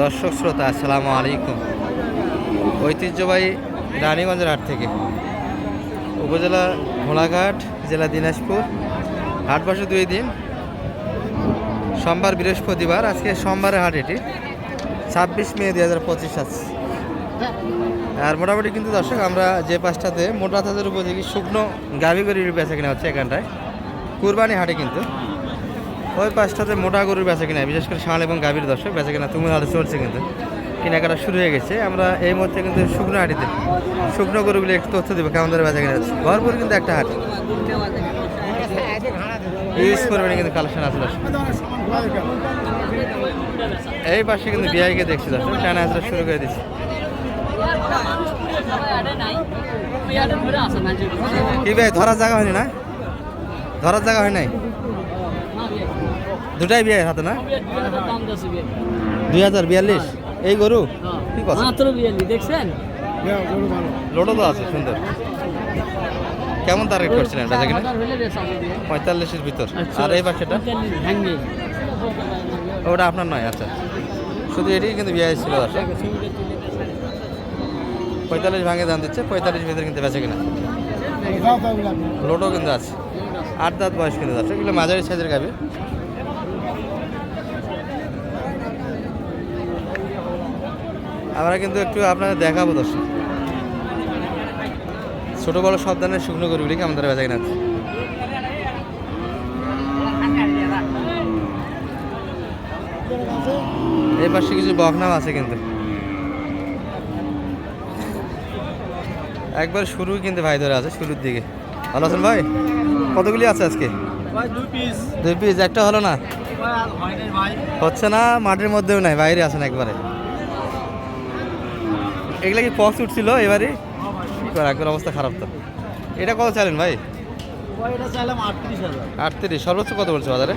দর্শক শ্রোতা, আসসালামু আলাইকুম। ঐতিহ্যবাহী রানীগঞ্জের হাট থেকে উপজেলা ঘোড়াঘাট, জেলা দিনাজপুর। হাট বসে দুই দিন। সোমবার বৃহস্পতিবার, আজকে সোমবারের হাট এটি। ছাব্বিশ মে দুই হাজার পঁচিশ আছে আর মোটামুটি কিন্তু দর্শক, আমরা যে পাঁচটাতে মোটা তাদের উপযোগী শুকনো গাভী গরুর বেচা কিনা হচ্ছে এখানটায়। কুরবানি হাটে কিন্তু। ওই পাঁচটাতে মোটা গরুর বেচা কিনা, বিশেষ করে ষাঁড় এবং গাভীর দর্শক, বেচা কিনা তুমি হাটে চলছে কিন্তু। কেনাকাটা শুরু হয়ে গেছে। আমরা এই মুহূর্তে কিন্তু শুকনো হাটিতে, শুকনো গরুগুলি একটু তথ্য দেবো, কেমন ধরে বেচা কিনা ভরপুর কিন্তু একটা হাট। ইউজ করবেন কিন্তু কালেকশন দর্শক। এই পাশে কিন্তু বিআইকে দেখছি দর্শক, টানা হাজরা শুরু করে দিচ্ছি। কি ভাই, ধরার জায়গা হয়নি না? ধরার জায়গা হয় নাই? দুটাই বিয়ে হাতে না? দুই হাজার বিয়াল্লিশ? এই গরু? কি কথা? মাত্র বিয়াল্লিশ দেখছেন? লোডও তো আছে সুন্দর। কেমন টার্গেট করছিলেন? বেচা কিনা দিয়ে। পঁয়তাল্লিশের ভিতর। আর এই ভাঙবে। ওটা আপনার নয় আচ্ছা। শুধু এটাই কিন্তু বিয়ে ছিল দর্শক পঁয়তাল্লিশ ভাঙে দাম দিচ্ছে পঁয়তাল্লিশ ভিতরে কিন্তু বেচা কিনা। লোডও কিন্তু আছে। আট দাঁত বয়স কিন্তু আছে। এগুলো মাঝারি সাইজের গাবি আমরা কিন্তু একটু আপনাদের দেখাবো দর্শক। ছোট বড় সব ধরনের শুকনো গরুগুলি কেমন ধরে বেচা কিনা আছে। এই পাশে কিছু বকনাও আছে কিন্তু। একবার শুরু কিন্তু ভাই ধরে আছে শুরুর দিকে। ভালো আছেন ভাই? কতগুলি আছে আজকে? দুই পিস একটা হলো না? হচ্ছে না মাটির মধ্যেও নাই বাইরে আছেন একবারে। এগুলা কি পক্স উঠছিল এবারে? একবার অবস্থা খারাপ তো। এটা কত চালেন ভাই? আটত্রিশ সর্বোচ্চ কত বলছে বাজারে?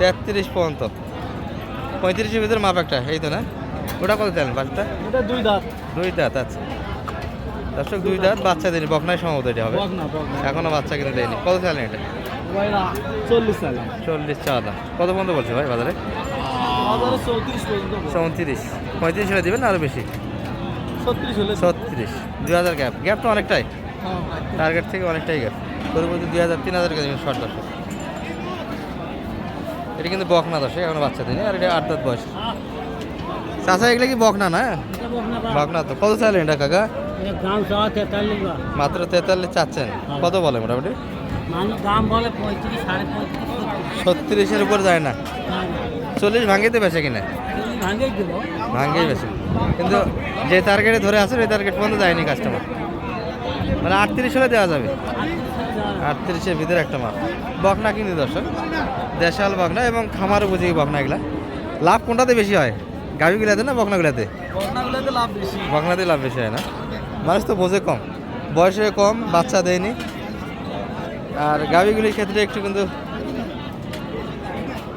তেত্রিশ পর্যন্ত। পঁয়ত্রিশের ভিতরে মাপ একটা এই তো না? ওটা কত চালেন বাচ্চা? দুই দাঁত। দুই দাঁত আচ্ছা। দর্শক দুই দাঁত বাচ্চা দেয়নি বকনায় সম্ভবত এটা হবে। এখনও বাচ্চা কিনে দেয়নি। কত চালেন এটা? চল্লিশ সালে চল্লিশ চাওয়া কত পর্যন্ত বলছে ভাই বাজারে? বাজারে চৌত্রিশ চৌত্রিশ। পঁয়ত্রিশ হলে দেবেন আরও বেশি? ছত্রিশ হলে ছত্রিশ। দুই হাজার গ্যাপ গ্যাপ তো অনেকটাই। টার্গেট থেকে অনেকটাই গ্যাপ তোর মধ্যে দুই হাজার তিন হাজার কেজি শর্ট দর্শক এটা কিন্তু বকনা দর্শক এখন বাচ্চা দিনে আর এটা আট দাঁত বয়স। চাষা এগুলো কি বকনা না? বকনা তো। কত চাইলেন এটা কাকা? মাত্র তেতাল্লিশ চাচ্ছেন। কত বলে মোটামুটি? পঁয়ত্রিশ ছত্রিশের উপর যায় না। চল্লিশ ভাঙিতে বেছে কিনা? ভাঙ্গেই বেশি কিন্তু যে টার্গেটে ধরে আছে ওই টার্গেট পর্যন্ত যায়নি কাস্টমার মানে আটত্রিশ হলে দেওয়া যাবে। আটত্রিশের ভিতরে একটা মাল। বকনা কিন্তু দর্শক। দেশাল বকনা এবং খামার উপযোগী বকনা এগুলা। লাভ কোনটাতে বেশি হয়? গাভিগুলাতে না বকনাগুলাতে? বকনাগুলোতে বকনাতে লাভ বেশি হয় না। মানুষ তো বোঝে কম। বয়সে কম বাচ্চা দেয়নি। আর গাভিগুলির ক্ষেত্রে একটু কিন্তু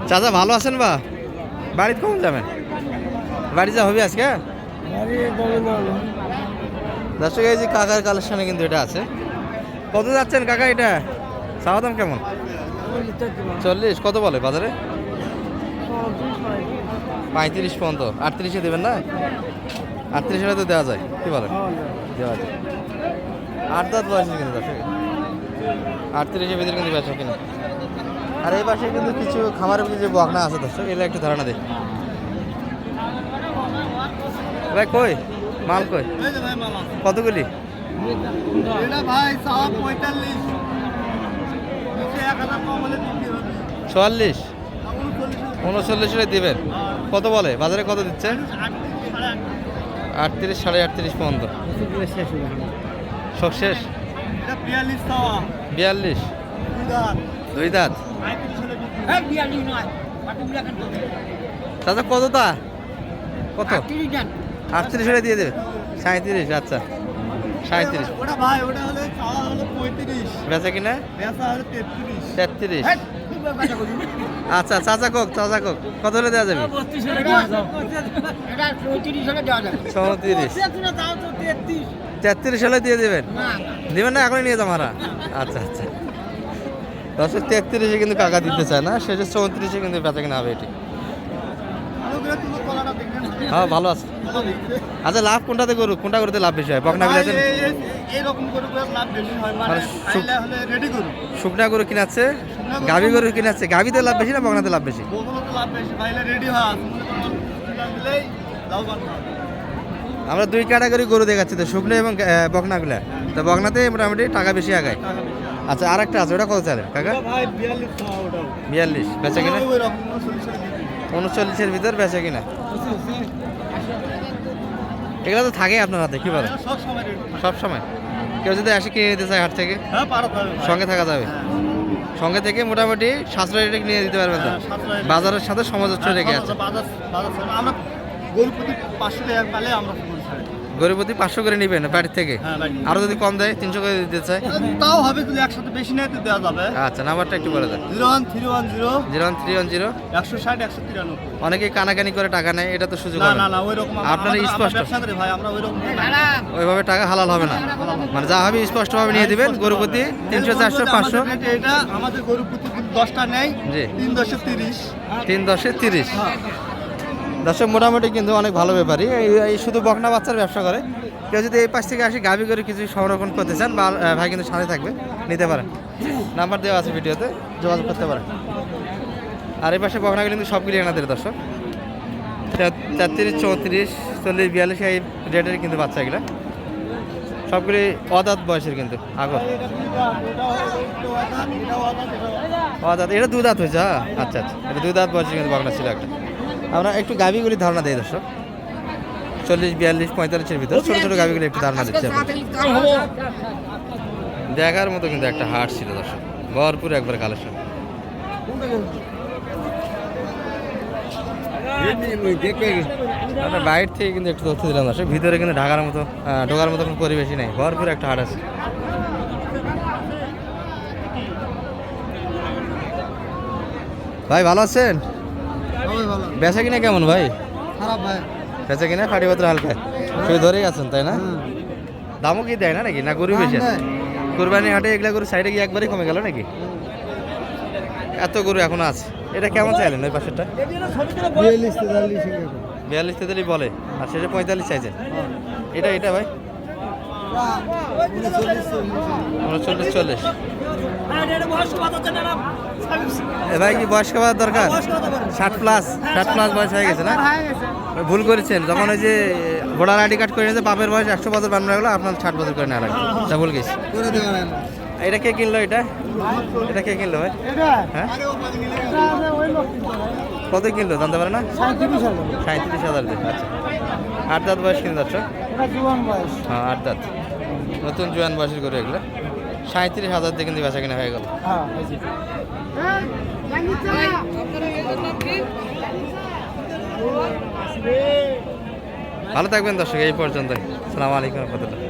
চাচা ভালো আছেন বা? বাড়িতে কখন যাবেন? বাড়ি যা হবে আজকে? দর্শক এই যে কাকার কালেকশনে কিন্তু এটা আছে। কত যাচ্ছেন কাকা এটা? চাওয়া দাম কেমন? চল্লিশ কত বলে বাজারে? পঁয়ত্রিশ পর্যন্ত। আটত্রিশে দেবেন না? আটত্রিশ তো দেওয়া যায়। কি বলেন? দেওয়া যায়। আট দাঁত বয়স কিন্তু দর্শক। আটত্রিশের ভিতরে কিন্তু বেচা কিনা। আর এই পাশে কিন্তু কিছু খামারের যে বকনা আছে দর্শক এগুলো একটু ধারণা দেয় ভাই কই? মাল কই? কতগুলি? চুয়াল্লিশ? উনচল্লিশ। দিবেন? কত বলে? বাজারে কত দিচ্ছে? আটত্রিশ সাড়ে আটত্রিশ। পর্যন্ত। সব শেষ? বিয়াল্লিশ দুই দাঁত। দাদা কত তা? কত? আটত্রিশ হলে দিয়ে দেবে। সাঁত্রিশ আচ্ছা। সাঁত্রিশ ওটা ভাই ওটা হলে চাওয়া হলো পঁয়ত্রিশ। বেচা কিনা? বেচা হলো তেত্রিশ। তেত্রিশ। আচ্ছা চাচা কোক চাচা কোক। কত হলে দেওয়া যাবে? চৌত্রিশ তেত্রিশ। হলে দিয়ে দেবেন? দিবেন না এখনই নিয়ে যাব আমরা আচ্ছা আচ্ছা। দশের তেত্রিশে কিন্তু কাকা দিতে চায় না শেষে চৌত্রিশে কিন্তু বেচা কিনা হবে এটি। হ্যাঁ ভালো আছে। আচ্ছা লাভ কোনটাতে গরু কোনটা করতে লাভ বেশি হয়? বকনা বিলাতে এইরকম করে লাভ বেশি হয়। মানে মানে হলে রেডি করুন শুকনা গরু কিনাচ্ছে গাভী গরু কিনাচ্ছে গাভীতে লাভ বেশি না বকনাতে লাভ বেশি? লাভ রেডি হয়। আমরা দুই ক্যাটাগরি গরু দেখাচ্ছি তো শুকনো এবং বকনাগুলা। তো বকনাতে মোটামুটি টাকা বেশি আগায়। আচ্ছা আর একটা আছে ওটা কত চালে? কাকা? বিয়াল্লিশ বেচা কিনা? উনচল্লিশের ভিতর। বেচা কিনা? এগুলো তো থাকে আপনার হাতে কি বলে সব সময় রেডি সব সময়? কেউ যদি আসে কিনে নিতে চায় হাট থেকে? হ্যাঁ সঙ্গে থাকা যাবে? সঙ্গে থেকে মোটামুটি সাশ্রয় রেটে নিয়ে দিতে পারবেন তো? হ্যাঁ। বাজারের সাথে সামঞ্জস্য রেখে আছে। বাজার বাজার ছাড়া আমরা গরু প্রতি পাঁচশো টাকা পালে আমরা গরু ছাড়ি গরিবতী পাঁচশো করে নেবেন বাড়ির থেকে? হ্যাঁ আরও যদি কম দেয় তিনশো করে দিতে চায়? তাও হবে যদি একসাথে বেশি নেয় তো দেওয়া যাবে। আচ্ছা নাম্বারটা একটু বলে দেন। Zero one three one zero. Zero one three one zero. একশো ষাট একশো তিরানব্বই। অনেকে কানাকানি করে টাকা নেয় এটা তো সুযোগ না না। ওই রকম আপনার স্পষ্ট। ভাই আমরা ওই রকম ওইভাবে টাকা হালাল হবে না। মানে যা হবে স্পষ্টভাবে নিয়ে দিবেন গরুপতি তিনশো চারশো পাঁচশো। এটা আমাদের গরু প্রতি কিন্তু দশটা জি। তিন দশে তিরিশ। তিন দশে তিরিশ। দর্শক মোটামুটি কিন্তু অনেক ভালো ব্যাপারই। এই- শুধু বকনা বাচ্চার ব্যবসা করে। কেউ যদি এই পাশ থেকে আসি গাভি করে কিছু সংরক্ষণ করতে চান, বা ভাই কিন্তু সাথে থাকবে, নিতে পারেন। নাম্বার দেওয়া আছে ভিডিওতে, যোগাযোগ করতে পারেন। আর এই পাশে বকনাগুলো কিন্তু সবগুলি এনাদের দর্শক। তেত্রিশ, চৌত্রিশ, চল্লিশ, বিয়াল্লিশ, এই রেটের কিন্তু বাচ্চা এগুলা সবগুলি অদাত বয়সের কিন্তু, আগর। অদাত এটা দুই দাঁত হয়েছে হ্যাঁ? আচ্ছা আচ্ছা। এটা দুই দাঁত বয়সের কিন্তু বকনা ছিল একটা। আমরা একটু গাভিগুলি ধারণা দিই দর্শক। চল্লিশ, বিয়াল্লিশ, পঁয়তাল্লিশের ভিতর ছোটো ছোটো গাভিগুলি একটু ধারণা দিচ্ছে। দেখার মতো কিন্তু একটা হাট ছিল দর্শক। ভরপুর একবার কালেকশন। আমরা বাইরে থেকে কিন্তু একটু তথ্য দিলাম দর্শক। ভিতরে কিন্তু ঢাকার মতো ঢোকার মতো কোনো পরিবেশই নেই। ভরপুর একটা হাট আছে। ভাই, ভালো আছেন? বেচা কিনা কেমন ভাই? খারাপ ভাই। বেচা কিনা ফাটি পাত্র হালকা। শুধু ধরেই আছেন তাই না? দামও কি দেয় না নাকি? না গরু বেশি আছে? কোরবানি হাটে এগুলা গরু সাইডে গিয়ে একবারই কমে গেল নাকি? এত গরু এখনও আছে। এটা কেমন চাইলেন ওই পাশেরটা? বিয়াল্লিশ তেতাল্লিশ বলে। আর সেটা পঁয়তাল্লিশ চাইছেন। এটা এটা ভাই? উনচল্লিশ চল্লিশ। এ ভাই কি বয়স্ক হওয়ার দরকার? ষাট প্লাস ষাট প্লাস বয়স হয়ে গেছে না? ভুল করেছেন। যখন ওই যে ভোটার আইডি কার্ড করে নিয়েছে বাপের বয়স একশো বছর বানানো গেলো আপনার ষাট বছর করে নেওয়া লাগবে। তা ভুল গেছি এটা কে কিনলো এটা? এটা কে কিনলো ভাই? হ্যাঁ? কত কিনলো জানতে পারে না? সাঁত্রিশ হাজার। দিয়ে আচ্ছা। আট দাঁত বয়স কিনে যাচ্ছ? হ্যাঁ আট দাঁত। নতুন জোয়ান বয়সের করে এগুলো। সাঁত্রিশ হাজার দিয়ে কিন্তু বেচা কিনা হয়ে গেল। হ্যাঁ ভালো থাকবেন দর্শক এই পর্যন্ত সালাম আলাইকুম রহমতুল্লাহ।